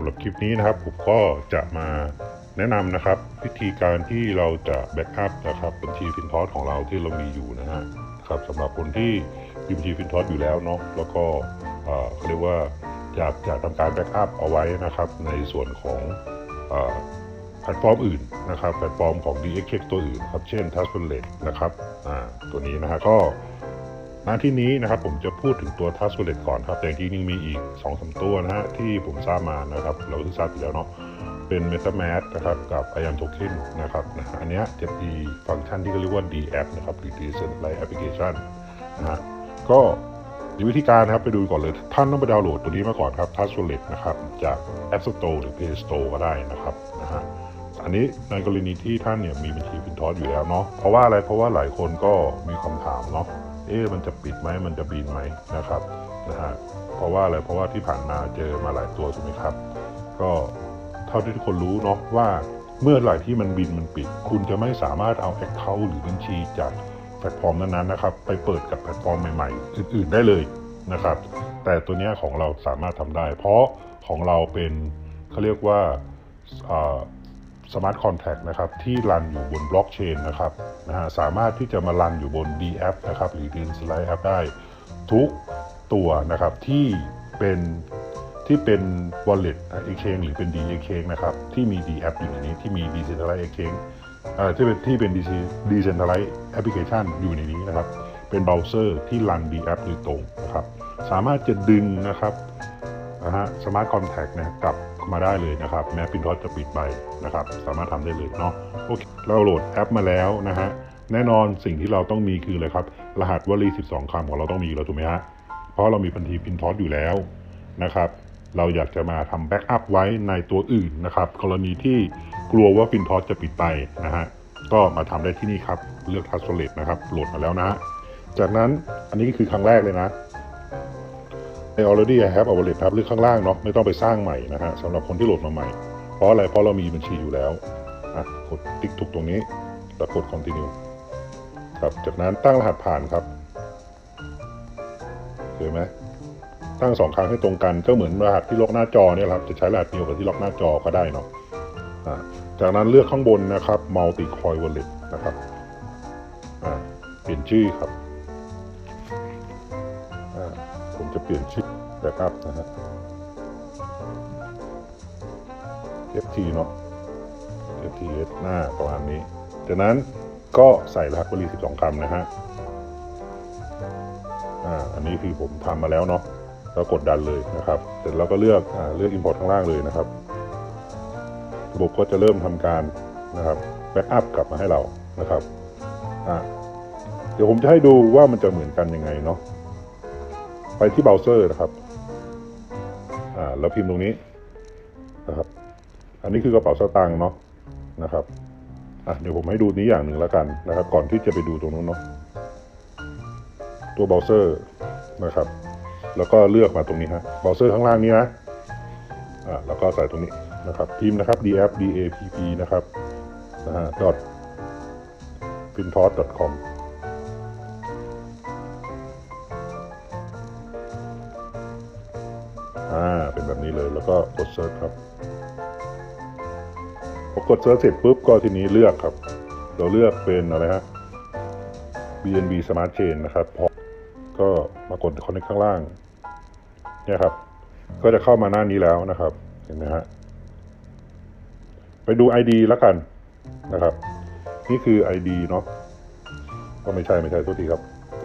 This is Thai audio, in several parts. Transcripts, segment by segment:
ำหรับคลิปนี้นะครับผมก็จะมาแนะนำนะครับ วิธีการที่เราจะแบ็กอัพนะครับบัญชีฟินทอสของเราที่เรามีอยู่นะฮะครับสำหรับคนที่มีบัญชีฟินทอสอยู่แล้วเนาะแล้วก็เขาเรียกว่าอยากจะทำการแบ็กอัพเอาไว้นะครับในส่วนของแพลตฟอร์มอื่นนะครับแพลตฟอร์มของ DXX ตัวอื่นครับเช่น t a s p l e t นะครับตัวนี้นะฮะก็ หน้าที่นี้นะครับผมจะพูดถึงตัว t a s k Wallet ก่อนครับ แต่จริงๆมีอีก2อสตัวนะฮะที่ผมทราบมานะครับ เราที่ทราบอยู่แล้วเนาะเป็น m e t a m a s นะครับกับ IAM Token นะครับนะอันนี้จะมีฟังก์ชันที่เขาเรียกว่า DApp นะครับหรือ Decentralized Application นะฮะก็มีวิธีการนะครับไปดูก่อนเลย ท่านต้องไปดาวน์โหลดตัวนี้มาก่อนครับ t a s k Wallet นะครับจาก App Store หรือ Play Store ก็ได้นะครับนะฮะอันนี้ในกรณีที่ท่านเนี่ยมีบัญชีฟินทอสอยู่แล้วเนาะเพราะว่าอะไรเพราะว่าหลายคนก็มีคำถามเนาะ เอ๊ะมันจะปิดไหมมันจะบินไหมนะครับนะฮะเพราะว่าอะไรเพราะว่าที่ผ่านมาเจอมาหลายตัวถูกไหมครับ ก็เท่าที่ทุกคนรู้เนาะว่าเมื่อไหร่ที่มันบินมันปิด คุณจะไม่สามารถเอาแอคเคาท์หรือบัญชีจากแพลตฟอร์มนั้นๆนะครับ ไปเปิดกับแพลตฟอร์มใหม่ๆ อื่นๆได้เลยนะครับ แต่ตัวเนี้ยของเราสามารถทำได้ เพราะของเราเป็นเขาเรียกว่า สมาร์ทคอนแท็กนะครับที่รันอยู่บนบล็อกเชนนะครับนะฮะสามารถที่จะมารันอยู่บน d a p นะครับหรือ d e c e n t r a l i z e App ได้ทุกตัวนะครับที่เป็นที่เป็น wallet exchange หรือเป็น d exchange นะครับที่มี d app อยู่ในนี้ที่มี decentralized exchange เอ่อที่เป็นที่เป็น Decentralized application อยู่ในนี้นะครับเป็นเบราว์เซอร์ที่รัน d app โดยตรงนะครับสามารถจะดึงนะครับนะฮะสมาร์ทคอนแทคเนี่ยกับมาได้เลยนะครับ แม้ปินทอสจะปิดไปนะครับ สามารถทำได้เลยเนาะโอเคเราโหลดแอปมาแล้วนะฮะแน่นอนสิ่งที่เราต้องมีคืออะไรครับ รหัสวลี 12คำของเราต้องมีแล้วถูกไหมฮะเพราะเรามีบัญชีปินทอสอยู่แล้วนะครับ เราอยากจะมาทำแบ็กอัพไว้ในตัวอื่นนะครับกรณีที่กลัวว่าปินทอสจะปิดไปนะฮะก็มาทำได้ที่นี่ครับ เลือกทัสโซเลตนะครับโหลดมาแล้วนะฮะจากนั้นอันนี้คือครั้งแรกเลยนะ I already have a wallet ครับเลือกข้างล่างเนาะไม่ต้องไปสร้างใหม่นะฮะสำหรับคนที่โหลดมาใหม่ เพราะอะไรเพราะเรามีบัญชีอยู่แล้วอะกดติ๊กถูกตรงนี้แล้วกด continue ครับจากนั้นตั้งรหัสผ่านครับเห็นไหมตั้งสองครั้งให้ตรงกันก็เหมือนรหัสที่ล็อกหน้าจอเนี่ยครับจะใช้รหัสเดียวกับที่ล็อกหน้าจอก็ได้เนาะะจากนั้นเลือกข้างบนนะครับ multi coin wallet นะครับเปลี่ยนชื่อครับ จะเปลี่ยนชื่อแบ็กอัพนะฮะ FT เนาะ FTS หน้าประมาณนี้ จากนั้นก็ใส่รหัสบริ12คำนะฮะ อ่า อันนี้คือผมทำมาแล้วเนาะ แล้วกดดันเลยนะครับ เสร็จแล้วก็เลือกอ่าเลือก Import ข้างล่างเลยนะครับ ระบบก็จะเริ่มทำการนะครับแบ็กอัพกลับมาให้เรานะครับ อ่าเดี๋ยวผมจะให้ดูว่ามันจะเหมือนกันยังไงเนาะ ไปที่เบราว์เซอร์นะครับ อ่าแล้วพิมพ์ตรงนี้นะครับ อันนี้คือกระเป๋าสตางค์เนาะนะครับ อะเดี๋ยวผมให้ดูนี้อย่างหนึ่งแล้วกันนะครับ ก่อนที่จะไปดูตรงนู้นเนาะ ตัวเบราว์เซอร์นะครับ แล้วก็เลือกมาตรงนี้ฮะ เบราว์เซอร์ข้างล่างนี้นะ อ่าแล้วก็ใส่ตรงนี้นะครับพิมพ์นะครับ dapp dapp นะครับนะฮะ dot fintos com อ่าเป็นแบบนี้เลยแล้วก็กดเซิร์ชครับพอกดเซิร์ชเสร็จปุ๊บก็ทีนี้เลือกครับ เราเลือกเป็นอะไรฮะ BNB Smart Chain นะครับพอก็มากดคอนเนคข้างล่างเนี่ยครับ ก็จะเข้ามาหน้านี้แล้วนะครับ เห็นไหมฮะไปดู ID แล้วกันนะครับ นี่คือ ID เนาะก็ไม่ใช่ไม่ใช่โทษทีครับ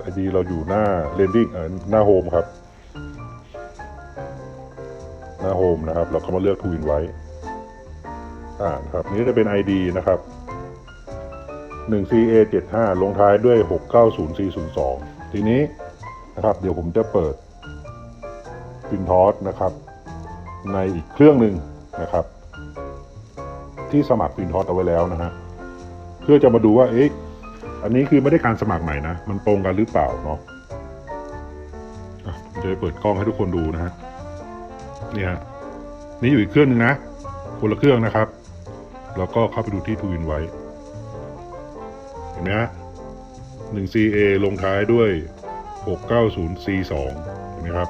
ID เราอยู่หน้า Landing หน้าโฮมครับ หน้าโฮมนะครับ เราก็มาเลือกทวินไว้อ่านะครับนี่จะเป็น ID นะครับ 1CA75 ลงท้ายด้วย 690402 ทีนี้นะครับ เดี๋ยวผมจะเปิดปินทอสนะครับ ในอีกเครื่องหนึ่งนะครับ ที่สมัครปินทอสเอาไว้แล้วนะฮะเพื่อจะมาดูว่าเอ๊ะอันนี้คือไม่ได้การสมัครใหม่นะ มันตรงกันหรือเปล่าเนาะอะผมจะไปเปิดกล้องให้ทุกคนดูนะฮะ เนี่ยฮะนี่อยู่อีกเครื่องหนึ่งนะ คนละเครื่องนะครับ แล้วก็เข้าไปดูที่ทวินไว้ เห็นไหมฮะ 1CA ลงท้ายด้วย 690C2 เห็นไหมครับ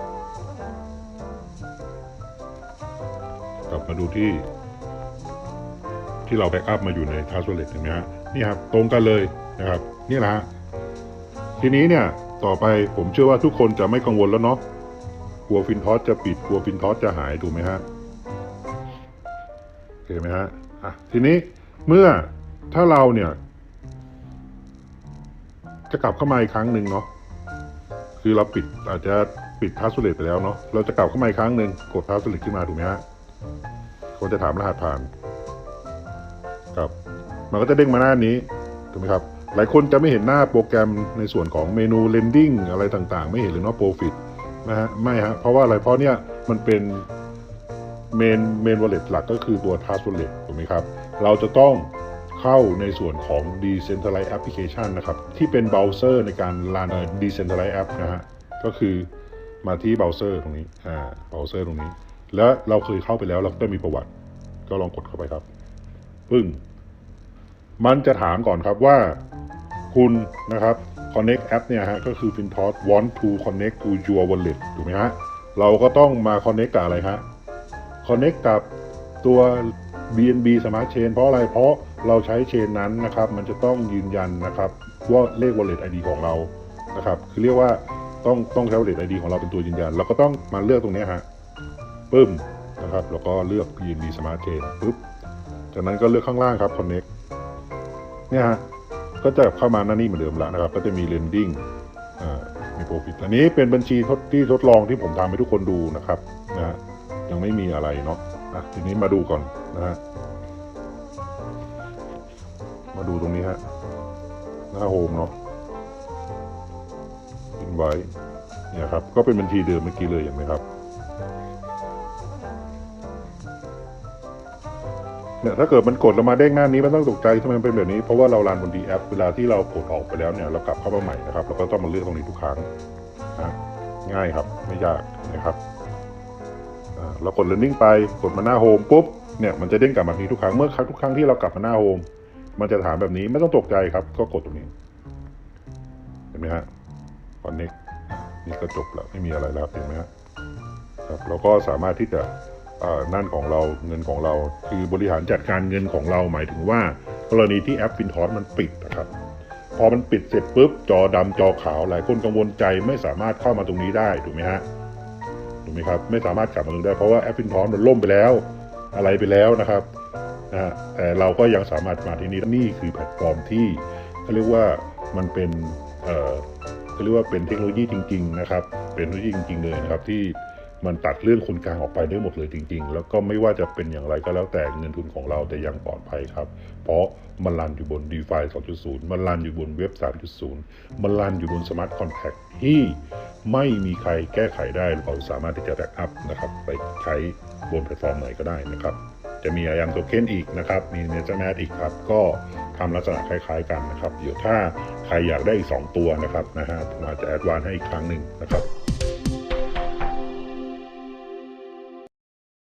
กลับมาดูที่ ที่เราแบ็กอัพมาอยู่ในทัสเวลเลตเห็นไหมฮะ นี่ครับ ตรงกันเลยนะครับ นี่แหละฮะ ทีนี้เนี่ย ต่อไปผมเชื่อว่าทุกคนจะไม่กังวลแล้วเนาะ กลัวฟินทอสจะปิดกลัวฟินทอสจะหายถูกไหมฮะโอเคไหมฮะอะทีนี้เมื่อถ้าเราเนี่ย จะกลับเข้ามาอีกครั้งหนึ่งเนาะคือเราปิดอาจจะปิดทัสเวลเลตไปแล้วเนาะเราจะกลับเข้ามาอีกครั้งหนึ่งกดทัสเวลเลตขึ้นมาถูกไหมฮะเขาจะถามรหัสผ่านครับมันก็จะเด้งมาหน้านี้ถูกไหมครับหลายคนจะไม่เห็นหน้าโปรแกรมในส่วนของเมนู lending อะไรต่างๆ ไม่เห็นเลยเนาะ profit นะฮะไม่ฮะเพราะว่าอะไรเพราะเนี่ยมันเป็นเมนเมน wallet หลักก็คือตัว task wallet ถูกไหมครับ เราจะต้องเข้าในส่วนของ decentralized application นะครับ ที่เป็นเบราว์เซอร์ในการรัน decentralized app นะฮะ ก็คือมาที่เบราว์เซอร์ตรงนี้อ่าเบราว์เซอร์ตรงนี้ แล้วเราเคยเข้าไปแล้วเราก็จะมีประวัติ ก็ลองกดเข้าไปครับปึ้ง มันจะถามก่อนครับว่าคุณนะครับ connect app เนี่ยฮะก็คือ FinTos want to connect to your wallet ถูกไหมฮะ เราก็ต้องมา connect กับอะไรฮะ connect กับตัว BNB Smart Chain เพราะอะไร เพราะเราใช้เชนนั้นนะครับ มันจะต้องยืนยันนะครับว่าเลข wallet ID ของเรานะครับ คือเรียกว่าต้องต้องใช้ wallet ID ของเราเป็นตัวยืนยัน เราก็ต้องมาเลือกตรงนี้ฮะปึ้มนะครับ แล้วก็เลือก BNB Smart Chain ปุ๊บ จากนั้นก็เลือกข้างล่างครับ connect เนี่ยฮะ ก็จะเข้ามาหน้านี้เหมือนเดิมแล้วนะครับ ก็จะมี lending มี profit อันนี้เป็นบัญชีทดที่ทดลองที่ผมทำให้ทุกคนดูนะครับนะยังไม่มีอะไรเนาะอะทีนี้มาดูก่อนนะฮะมาดูตรงนี้ฮะหน้าโฮมเนาะอินไว้เนี่ยครับ ก็เป็นบัญชีเดิมเมื่อกี้เลยเห็นไหมครับ เนี่ยถ้าเกิดมันกดล้วมาเด้งหน้านี้มันต้องตกใจทำไมมันเป็นแบบนี้ เพราะว่าเรารันบนดีแอปเวลาที่เรากดออกไปแล้วเนี่ยเรากลับเข้ามาใหม่นะครับเราก็ต้องมาเลือกตรงนี้ทุกครั้งนะง่ายครับไม่ยากนะครับเรากด learning ไปกดมาหน้าโฮมปุ๊บเนี่ยมันจะเด้งกลับมาที่ทุกครั้งเมื่อครั้งทุกครั้งที่เรากลับมาหน้าโฮมมันจะถามแบบนี้ไม่ต้องตกใจครับ ก็กดตรงนี้เห็นไหมฮะ connect นี่ก็จบแล้วไม่มีอะไรแล้วเห็นไหมฮะครับเราก็สามารถที่จะ นั่นของเราเงินของเราคือบริหารจัดการเงินของเราหมายถึงว่า กรณีที่แอปฟินทอสมันปิดนะครับ พอมันปิดเสร็จปุ๊บจอดำจอขาวหลายคนกังวลใจไม่สามารถเข้ามาตรงนี้ได้ถูกไหมฮะถูกไหมครับไม่สามารถกลับมาตรงได้เพราะว่าแอปฟินทอสมันล่มไปแล้วอะไรไปแล้วนะครับนะแต่เราก็ยังสามารถมาที่นี่นี่คือแพลตฟอร์มที่เขาเรียกว่ามันเป็นเขาเรียกว่าเป็นเทคโนโลยีจริง ๆ นะครับ เป็นเทคโนโลยีจริงๆเลยนะครับที่ มันตัดเรื่องคนกลางออกไปได้หมดเลยจริง ๆ แล้วก็ไม่ว่าจะเป็นอย่างไรก็แล้วแต่เงินทุนของเราแต่ยังปลอดภัยครับ เพราะมันรันอยู่บน d e f i 2.0 มันรันอยู่บนเว็บ 3.0 มันรันอยู่บน Smart Contract ที่ไม่มีใครแก้ไขได้เราสามารถที่จะแบ็กอัพนะครับไปใช้บนแพลตฟอร์มไหนก็ได้นะครับจะมีอายัมโทเค็นอีกนะครับ มีเนเจอร์แมทอีกครับ ก็ทำลักษณะคล้ายๆกันนะครับ เดี๋ยวถ้าใครอยากได้อีก 2 ตัวนะครับนะฮะผมอาจจะแอดวานให้อีกครั้งหนึ่งนะครับ